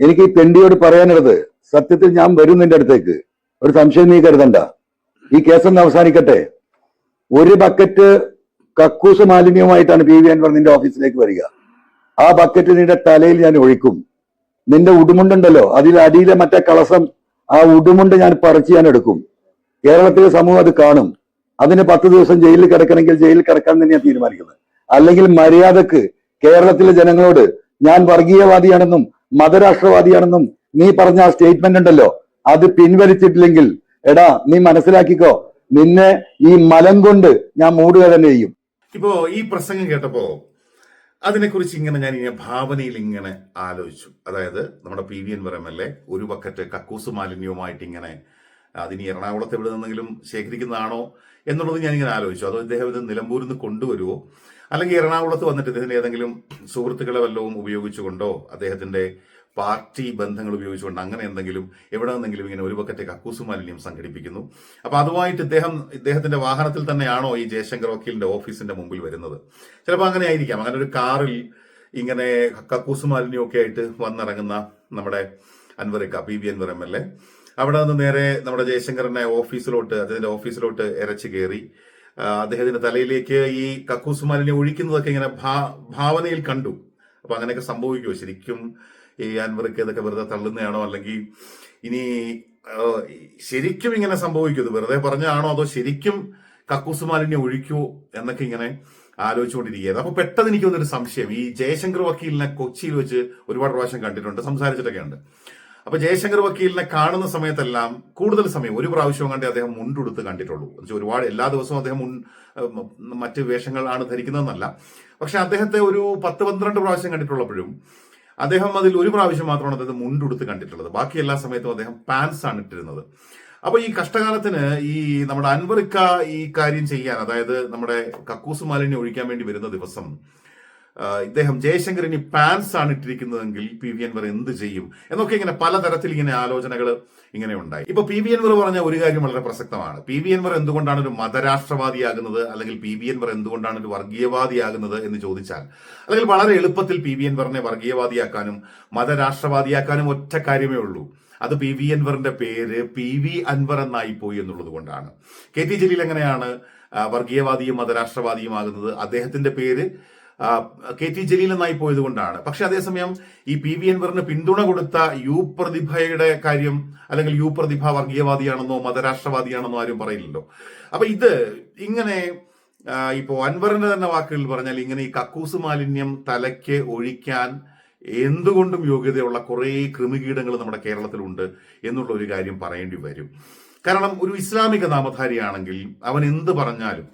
എനിക്ക് ഈ പെണ്ടിയോട് പറയാനുള്ളത് സത്യത്തിൽ ഞാൻ വരും നിന്റെ അടുത്തേക്ക്. ഒരു സംശയം നീ കരുതണ്ട. ഈ കേസൊന്ന് അവസാനിക്കട്ടെ. ഒരു ബക്കറ്റ് കക്കൂസ് മാലിന്യവുമായിട്ടാണ് പി വി അൻവർ നിന്റെ ഓഫീസിലേക്ക് വരിക. ആ ബക്കറ്റ് നിന്റെ തലയിൽ ഞാൻ ഒഴിക്കും. നിന്റെ ഉടുമുണ്ടുണ്ടല്ലോ അതിൽ അടിയിലെ മറ്റേ കളസം ആ ഉടുമുണ്ട് ഞാൻ പറിച്ച് ഞാൻ എടുക്കും. കേരളത്തിലെ സമൂഹം അത് കാണും. അതിന് പത്ത് ദിവസം ജയിലിൽ കിടക്കണമെങ്കിൽ ജയിലിൽ കിടക്കാൻ തന്നെയാണ് തീരുമാനിക്കുന്നത്. അല്ലെങ്കിൽ മര്യാദയ്ക്ക് കേരളത്തിലെ ജനങ്ങളോട് ഞാൻ വർഗീയവാദിയാണെന്നും മതരാഷ്ട്രവാദിയാണെന്നും നീ പറഞ്ഞ ആ സ്റ്റേറ്റ്മെന്റ് ഉണ്ടല്ലോ. അത് പിൻവലിച്ചിട്ടില്ലെങ്കിൽ എടാ നീ മനസ്സിലാക്കിക്കോ നിന്നെ ഈ മലം കൊണ്ട് ഞാൻ മൂടുക തന്നെ ചെയ്യും. ഇപ്പോ ഈ പ്രസംഗം കേട്ടപ്പോ അതിനെക്കുറിച്ച് ഇങ്ങനെ ഞാൻ ഇങ്ങനെ ഭാവനയിൽ ഇങ്ങനെ ആലോചിച്ചു. അതായത് നമ്മുടെ P V Anvar M L A ഒരു ബക്കറ്റ് കക്കൂസ് മാലിന്യവുമായിട്ട് ഇങ്ങനെ അതിന് എറണാകുളത്ത് എവിടെ നിന്നെങ്കിലും ശേഖരിക്കുന്നതാണോ? എന്നുള്ളത് ഞാനിങ്ങനെ ആലോചിച്ചു. അതോ ഇദ്ദേഹം ഇത് നിലമ്പൂരിൽ നിന്ന് കൊണ്ടുവരുമോ അല്ലെങ്കിൽ എറണാകുളത്ത് വന്നിട്ട് ഇദ്ദേഹത്തിന് ഏതെങ്കിലും സുഹൃത്തുക്കളെ വല്ലതും ഉപയോഗിച്ചുകൊണ്ടോ? അദ്ദേഹത്തിന്റെ പാർട്ടി ബന്ധങ്ങൾ ഉപയോഗിച്ചുകൊണ്ട്? അങ്ങനെ എന്തെങ്കിലും എവിടെ നിന്നെങ്കിലും ഇങ്ങനെ ഒരു പക്കത്തെ കക്കൂസ് മാലിന്യം സംഘടിപ്പിക്കുന്നു. അപ്പൊ അതുമായിട്ട് ഇദ്ദേഹം ഇദ്ദേഹത്തിന്റെ വാഹനത്തിൽ തന്നെയാണോ ഈ ജയശങ്കർ വക്കീലിന്റെ ഓഫീസിന്റെ മുമ്പിൽ വരുന്നത്? ചിലപ്പോൾ അങ്ങനെ ആയിരിക്കാം. അങ്ങനെ ഒരു കാറിൽ ഇങ്ങനെ കക്കൂസ് മാലിന്യമൊക്കെ ആയിട്ട് വന്നിറങ്ങുന്ന നമ്മുടെ Anvar P V Anvar M L A. അവിടെ നിന്ന് നേരെ നമ്മുടെ ജയശങ്കറിന്റെ ഓഫീസിലോട്ട് അദ്ദേഹത്തിന്റെ ഓഫീസിലോട്ട് ഇരച്ചു കയറി. അദ്ദേഹത്തിന്റെ തലയിലേക്ക് ഈ കക്കൂസ് മാലിന്യം ഒഴിക്കുന്നതൊക്കെ ഇങ്ങനെ ഭാവനയിൽ കണ്ടു. അപ്പൊ അങ്ങനെയൊക്കെ സംഭവിക്കുമോ ശരിക്കും ഈ അൻവർക്ക് ഇതൊക്കെ വെറുതെ തള്ളുന്നതാണോ? അല്ലെങ്കിൽ ഇനി ശരിക്കും ഇങ്ങനെ സംഭവിക്കുമോ വെറുതെ പറഞ്ഞാണോ അതോ ശരിക്കും കക്കൂസ് മാലിന്യം ഒഴിക്കുമോ എന്നൊക്കെ ഇങ്ങനെ ആലോചിച്ചുകൊണ്ടിരിക്കുകയായിരുന്നു. അപ്പൊ പെട്ടെന്ന് എനിക്ക് വന്നൊരു സംശയം. ഈ ജയശങ്കർ വക്കീലിനെ കൊച്ചിയിൽ വെച്ച് ഒരുപാട് പ്രാവശ്യം കണ്ടിട്ടുണ്ട് സംസാരിച്ചിട്ടൊക്കെ ഉണ്ട് അപ്പൊ ജയശങ്കർ വക്കീലിനെ കാണുന്ന സമയത്തെല്ലാം കൂടുതൽ സമയം ഒരു പ്രാവശ്യം കണ്ടേ അദ്ദേഹം മുണ്ടുടുത്ത് കണ്ടിട്ടുള്ളൂ. എന്നുവെച്ചാൽ ഒരുപാട് എല്ലാ ദിവസവും അദ്ദേഹം മുൻ മറ്റ് വേഷങ്ങളാണ് ധരിക്കുന്നതെന്നല്ല. പക്ഷെ അദ്ദേഹത്തെ ഒരു പത്ത് പന്ത്രണ്ട് പ്രാവശ്യം കണ്ടിട്ടുള്ളപ്പോഴും അദ്ദേഹം അതിൽ ഒരു പ്രാവശ്യം മാത്രമാണ് അദ്ദേഹം മുണ്ടുടുത്ത് കണ്ടിട്ടുള്ളത്. ബാക്കി എല്ലാ സമയത്തും അദ്ദേഹം പാൻസ് ആണ് ഇട്ടിരുന്നത്. അപ്പൊ ഈ കഷ്ടകാലത്തിന് ഈ നമ്മുടെ അൻവറിക്ക ഈ കാര്യം ചെയ്യാൻ അതായത് നമ്മുടെ കക്കൂസ് മാലിന്യം ഒഴിക്കാൻ വേണ്ടി വരുന്ന ദിവസം ഇദ്ദേഹം ജയശങ്കർ ഇനി പാൻസ് ആണ് ഇട്ടിരിക്കുന്നതെങ്കിൽ പി വി അൻവർ എന്ത് ചെയ്യും? എന്നൊക്കെ ഇങ്ങനെ പലതരത്തിൽ ഇങ്ങനെ ആലോചനകൾ ഇങ്ങനെ ഉണ്ടായി. ഇപ്പൊ പി വി അൻവർ പറഞ്ഞ ഒരു കാര്യം വളരെ പ്രസക്തമാണ്. പി വി അൻവർ എന്തുകൊണ്ടാണ് ഒരു മതരാഷ്ട്രവാദിയാകുന്നത്? അല്ലെങ്കിൽ പി വി അൻവർ എന്തുകൊണ്ടാണ് ഒരു വർഗീയവാദിയാകുന്നത് എന്ന് ചോദിച്ചാൽ അല്ലെങ്കിൽ വളരെ എളുപ്പത്തിൽ പി വി അൻവറിനെ വർഗീയവാദിയാക്കാനും മതരാഷ്ട്രവാദിയാക്കാനും ഒറ്റ കാര്യമേ ഉള്ളൂ. അത് പി വി അൻവറിന്റെ പേര് പി വി അൻവർ എന്നായി പോയി എന്നുള്ളത് കൊണ്ടാണ്. കെ ടി ജലീൽ എങ്ങനെയാണ് വർഗീയവാദിയും മതരാഷ്ട്രവാദിയുമാകുന്നത്? അദ്ദേഹത്തിന്റെ പേര് കെ ടി ജലീൽ എന്നായി പോയത് കൊണ്ടാണ് പക്ഷെ അതേസമയം ഈ പി വി എൻവറിന് പിന്തുണ കൊടുത്ത യു പ്രതിഭയുടെ കാര്യം അല്ലെങ്കിൽ യു പ്രതിഭ വർഗീയവാദിയാണെന്നോ മതരാഷ്ട്രവാദിയാണെന്നോ ആരും പറയില്ലല്ലോ. അപ്പൊ ഇത് ഇങ്ങനെ ഇപ്പോ അൻവറിന്റെ തന്നെ വാക്കുകളിൽ പറഞ്ഞാൽ ഇങ്ങനെ ഈ കക്കൂസ് മാലിന്യം തലയ്ക്ക് ഒഴിക്കാൻ എന്തുകൊണ്ടും യോഗ്യതയുള്ള കുറേ കൃമികീടങ്ങൾ നമ്മുടെ കേരളത്തിലുണ്ട് എന്നുള്ള ഒരു കാര്യം പറയേണ്ടി വരും. കാരണം ഒരു ഇസ്ലാമിക നാമധാരിയാണെങ്കിൽ അവൻ എന്ത് പറഞ്ഞാലും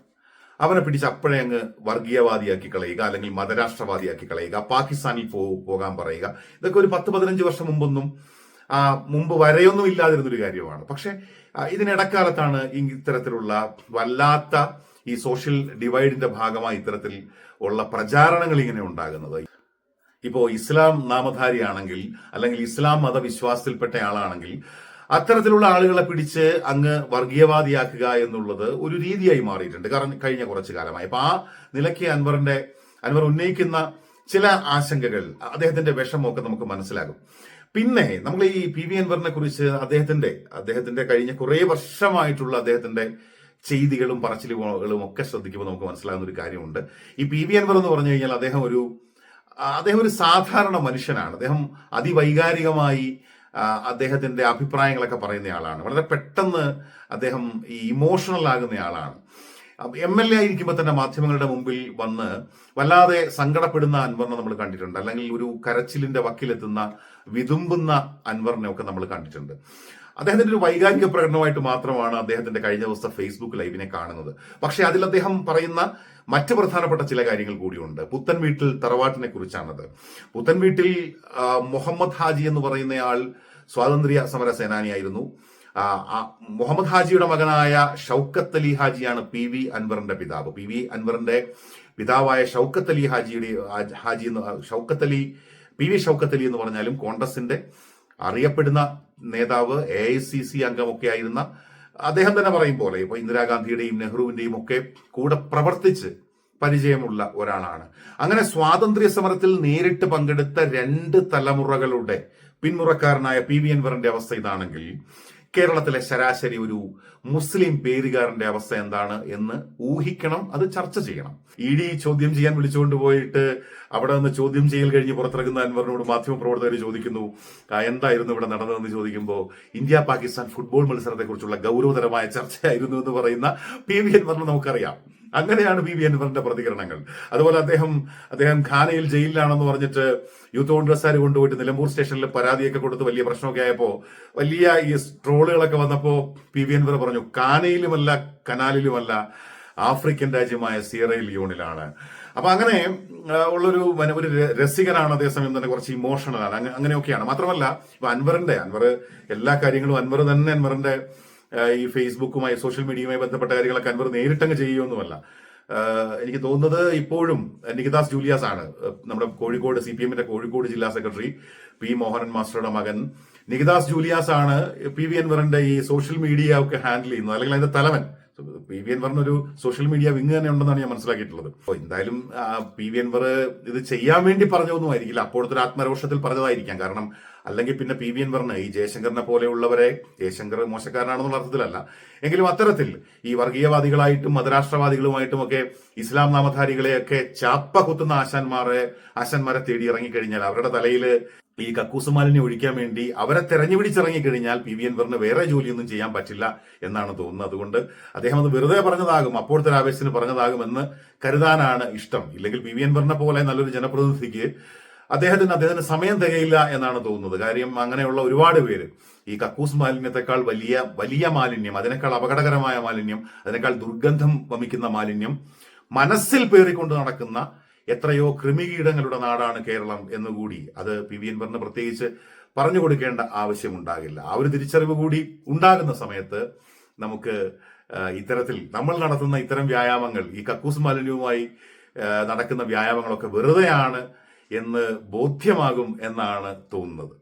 അവനെ പിടിച്ച് അപ്പോഴേ അങ്ങ് വർഗീയവാദിയാക്കി കളയുക അല്ലെങ്കിൽ മതരാഷ്ട്രവാദിയാക്കി കളയുക പാകിസ്ഥാനിൽ പോകാൻ പറയുക. ഇതൊക്കെ ഒരു പത്ത് പതിനഞ്ച് വർഷം മുമ്പൊന്നും മുമ്പ് വരെയൊന്നും ഇല്ലാതിരുന്നൊരു കാര്യമാണ്. പക്ഷെ ഇതിനിടക്കാലത്താണ് ഇത്തരത്തിലുള്ള വല്ലാത്ത ഈ സോഷ്യൽ ഡിവൈഡിന്റെ ഭാഗമായി ഇത്തരത്തിൽ ഉള്ള പ്രചാരണങ്ങൾ ഇങ്ങനെ ഉണ്ടാകുന്നത്. ഇപ്പോ ഇസ്ലാം നാമധാരിയാണെങ്കിൽ അല്ലെങ്കിൽ ഇസ്ലാം മതവിശ്വാസത്തിൽപ്പെട്ട ആളാണെങ്കിൽ അത്തരത്തിലുള്ള ആളുകളെ പിടിച്ച് അങ്ങ് വർഗീയവാദിയാക്കുക എന്നുള്ളത് ഒരു രീതിയായി മാറിയിട്ടുണ്ട്. കാരണം കഴിഞ്ഞ കുറച്ചു കാലമായി. അപ്പൊ ആ നിലയ്ക്ക് അൻവറിന്റെ അൻവർ ഉന്നയിക്കുന്ന ചില ആശങ്കകൾ അദ്ദേഹത്തിന്റെ വിഷമമൊക്കെ നമുക്ക് മനസ്സിലാകും. പിന്നെ നമ്മൾ ഈ പി വി അൻവറിനെ കുറിച്ച് അദ്ദേഹത്തിന്റെ അദ്ദേഹത്തിന്റെ കഴിഞ്ഞ കുറേ വർഷമായിട്ടുള്ള അദ്ദേഹത്തിന്റെ ചെയ്തികളും പറച്ചിലുകളും ഒക്കെ ശ്രദ്ധിക്കുമ്പോൾ നമുക്ക് മനസ്സിലാകുന്ന ഒരു കാര്യമുണ്ട്. ഈ പി വി അൻവർ എന്ന് പറഞ്ഞു കഴിഞ്ഞാൽ അദ്ദേഹം ഒരു അദ്ദേഹം ഒരു സാധാരണ മനുഷ്യനാണ്. അദ്ദേഹം അതിവൈകാരികമായി ആ, അദ്ദേഹത്തിന്റെ അഭിപ്രായങ്ങളൊക്കെ പറയുന്ന ആളാണ് വളരെ പെട്ടെന്ന് അദ്ദേഹം ഈ ഇമോഷണൽ ആകുന്ന ആളാണ് എം എൽ എ ആയിരിക്കുമ്പോൾ തന്നെ മാധ്യമങ്ങളുടെ മുമ്പിൽ വന്ന് വല്ലാതെ സങ്കടപ്പെടുന്ന അൻവറിനെ നമ്മൾ കണ്ടിട്ടുണ്ട്. അല്ലെങ്കിൽ ഒരു കരച്ചിലിന്റെ വക്കിലെത്തുന്ന വിതുമ്പുന്ന അൻവറിനെ ഒക്കെ നമ്മൾ കണ്ടിട്ടുണ്ട്. അദ്ദേഹത്തിന്റെ ഒരു വൈകാരിക പ്രകടനമായിട്ട് മാത്രമാണ് അദ്ദേഹത്തിന്റെ കഴിഞ്ഞ ദിവസത്തെ ഫേസ്ബുക്ക് ലൈവിനെ കാണുന്നത്. പക്ഷെ അതിൽ അദ്ദേഹം പറയുന്ന മറ്റ് പ്രധാനപ്പെട്ട ചില കാര്യങ്ങൾ കൂടിയുണ്ട്. പുത്തൻ വീട്ടിൽ തറവാട്ടിനെ കുറിച്ചാണത്. പുത്തൻ വീട്ടിൽ മുഹമ്മദ് ഹാജി എന്ന് പറയുന്നയാൾ സ്വാതന്ത്ര്യ സമര സേനാനിയായിരുന്നു. മുഹമ്മദ് ഹാജിയുടെ മകനായ ഷൗക്കത്ത് അലി ഹാജിയാണ് പി വി അൻവറിന്റെ പിതാവ്. പി വി അൻവറിന്റെ പിതാവായ ഷൗക്കത്ത് അലി ഹാജിയുടെ ഹാജി എന്ന് ഷൗക്കത്ത് അലി പി വി ഷൗക്കത്ത് അലി എന്ന് പറഞ്ഞാലും കോൺഗ്രസിന്റെ അറിയപ്പെടുന്ന നേതാവ് എ ഐ സി സി അംഗമൊക്കെ ആയിരുന്ന അദ്ദേഹം തന്നെ പറയും പോലെ ഇപ്പൊ ഇന്ദിരാഗാന്ധിയുടെയും നെഹ്റുവിന്റെയും ഒക്കെ കൂടെ പ്രവർത്തിച്ച് പരിചയമുള്ള ഒരാളാണ്. അങ്ങനെ സ്വാതന്ത്ര്യ സമരത്തിൽ നേരിട്ട് പങ്കെടുത്ത രണ്ട് തലമുറകളുടെ പിന്മുറക്കാരനായ പി വി അൻവറിന്റെ അവസ്ഥ ഇതാണെങ്കിൽ കേരളത്തിലെ ശരാശരി ഒരു മുസ്ലിം പേരുകാരന്റെ അവസ്ഥ എന്താണ് എന്ന് ഊഹിക്കണം അത് ചർച്ച ചെയ്യണം. ഇ ഡി ചോദ്യം ചെയ്യാൻ വിളിച്ചുകൊണ്ട് പോയിട്ട് അവിടെ നിന്ന് ചോദ്യം ചെയ്യൽ കഴിഞ്ഞ് പുറത്തിറങ്ങുന്ന അൻവറിനോട് മാധ്യമപ്രവർത്തകർ ചോദിക്കുന്നു "ആ, എന്തായിരുന്നു ഇവിടെ നടന്നതെന്ന് ചോദിക്കുമ്പോൾ ഇന്ത്യ പാകിസ്ഥാൻ ഫുട്ബോൾ മത്സരത്തെക്കുറിച്ചുള്ള ഗൗരവതരമായ ചർച്ചയായിരുന്നു എന്ന് പറയുന്ന പി വി അൻവറിനെ നമുക്കറിയാം. അങ്ങനെയാണ് പി വി അൻവറിന്റെ പ്രതികരണങ്ങൾ. അതുപോലെ അദ്ദേഹം അദ്ദേഹം ഖാനയിൽ ജയിലിലാണെന്ന് പറഞ്ഞിട്ട് യൂത്ത് കോൺഗ്രസ്സുകാർ കൊണ്ടുപോയിട്ട് നിലമ്പൂർ സ്റ്റേഷനിൽ പരാതിയൊക്കെ കൊടുത്ത് വലിയ പ്രശ്നമൊക്കെ ആയപ്പോ വലിയ ഈ ട്രോളുകളൊക്കെ വന്നപ്പോ പി വി അൻവർ പറഞ്ഞു കാനയിലുമല്ല കനാലിലുമല്ല ആഫ്രിക്കൻ രാജ്യമായ സിയറയിൽ യൂണിലാണ് അപ്പൊ അങ്ങനെ ഉള്ളൊരു ഒരു രസികനാണ് അതേസമയം തന്നെ കുറച്ച് ഇമോഷണലാണ്. അങ്ങനെയൊക്കെയാണ്. മാത്രമല്ല ഇപ്പൊ അൻവറിന്റെ അൻവർ എല്ലാ കാര്യങ്ങളും അൻവർ തന്നെ അൻവറിന്റെ ഈ ഫേസ്ബുക്കുമായി സോഷ്യൽ മീഡിയയുമായി ബന്ധപ്പെട്ട കാര്യങ്ങളൊക്കെ അൻവർ നേരിട്ടങ്ങ് ചെയ്യുകയൊന്നുമല്ല ആഹ് എനിക്ക് തോന്നുന്നത് ഇപ്പോഴും നികിതാസ് ജൂലിയാസ് ആണ് നമ്മുടെ കോഴിക്കോട് സി പി എമ്മിന്റെ കോഴിക്കോട് ജില്ലാ സെക്രട്ടറി പി മോഹനൻ മാസ്റ്ററുടെ മകൻ. നികിതാസ് ജൂലിയാസ് ആണ് പി വി അൻവറിന്റെ ഈ സോഷ്യൽ മീഡിയ ഒക്കെ ഹാൻഡിൽ ചെയ്യുന്നത് അല്ലെങ്കിൽ അതിന്റെ തലവൻ. പി വി അൻവറിന് ഒരു സോഷ്യൽ മീഡിയ വിങ് തന്നെ ഉണ്ടെന്നാണ് ഞാൻ മനസ്സിലാക്കിയിട്ടുള്ളത്. അപ്പോൾ എന്തായാലും പി വി അൻവർ ഇത് ചെയ്യാൻ വേണ്ടി പറഞ്ഞതൊന്നും ആയിരിക്കില്ല അപ്പോഴത്തെ ഒരു ആത്മരോഷത്തിൽ പറഞ്ഞതായിരിക്കാം. കാരണം അല്ലെങ്കിൽ പിന്നെ പി വി അൻവറിന് ഈ ജയശങ്കറിനെ പോലെയുള്ളവരെ ജയശങ്കർ മോശക്കാരനാണെന്നുള്ള അർത്ഥത്തിലല്ല. എങ്കിലും അത്തരത്തിൽ ഈ വർഗീയവാദികളായിട്ടും മതരാഷ്ട്രവാദികളുമായിട്ടും ഒക്കെ ഇസ്ലാം നാമധാരികളെയൊക്കെ ചാപ്പ കുത്തുന്ന ആശാന്മാരെ ആശാന്മാരെ തേടി ഇറങ്ങിക്കഴിഞ്ഞാൽ അവരുടെ തലയിൽ ഈ കക്കൂസുമാലിനെ ഒഴിക്കാൻ വേണ്ടി അവരെ തെരഞ്ഞു പിടിച്ചിറങ്ങിക്കഴിഞ്ഞാൽ പി വി അൻവറിന് വേറെ ജോലിയൊന്നും ചെയ്യാൻ പറ്റില്ല എന്നാണ് തോന്നുന്നത്. അതുകൊണ്ട് അദ്ദേഹം അത് വെറുതെ പറഞ്ഞതാകും അപ്പോഴത്തെ ആവേശത്തിന് പറഞ്ഞതാകുമെന്ന് കരുതാനാണ് ഇഷ്ടം. ഇല്ലെങ്കിൽ പി വി അൻവറിനെ പോലെ നല്ലൊരു ജനപ്രതിനിധിക്ക് അദ്ദേഹത്തിന് അദ്ദേഹത്തിന് സമയം തികയില്ല എന്നാണ് തോന്നുന്നത്. കാര്യം അങ്ങനെയുള്ള ഒരുപാട് പേര് ഈ കക്കൂസ് മാലിന്യത്തെക്കാൾ വലിയ വലിയ മാലിന്യം അതിനേക്കാൾ അപകടകരമായ മാലിന്യം അതിനേക്കാൾ ദുർഗന്ധം വമിക്കുന്ന മാലിന്യം മനസ്സിൽ പേറിക്കൊണ്ട് നടക്കുന്ന എത്രയോ കൃമികീടങ്ങളുടെ നാടാണ് കേരളം എന്നുകൂടി അത് പി വി അൻവറിന് പ്രത്യേകിച്ച് പറഞ്ഞു കൊടുക്കേണ്ട ആവശ്യമുണ്ടാകില്ല. ആ ഒരു തിരിച്ചറിവ് കൂടി ഉണ്ടാകുന്ന സമയത്ത് നമുക്ക് ഇത്തരത്തിൽ നമ്മൾ നടത്തുന്ന ഇത്തരം വ്യായാമങ്ങൾ ഈ കക്കൂസ് മാലിന്യവുമായി നടക്കുന്ന വ്യായാമങ്ങളൊക്കെ വെറുതെയാണ് എന്ന് ബോധ്യമാകും എന്നാണ് തോന്നുന്നത്.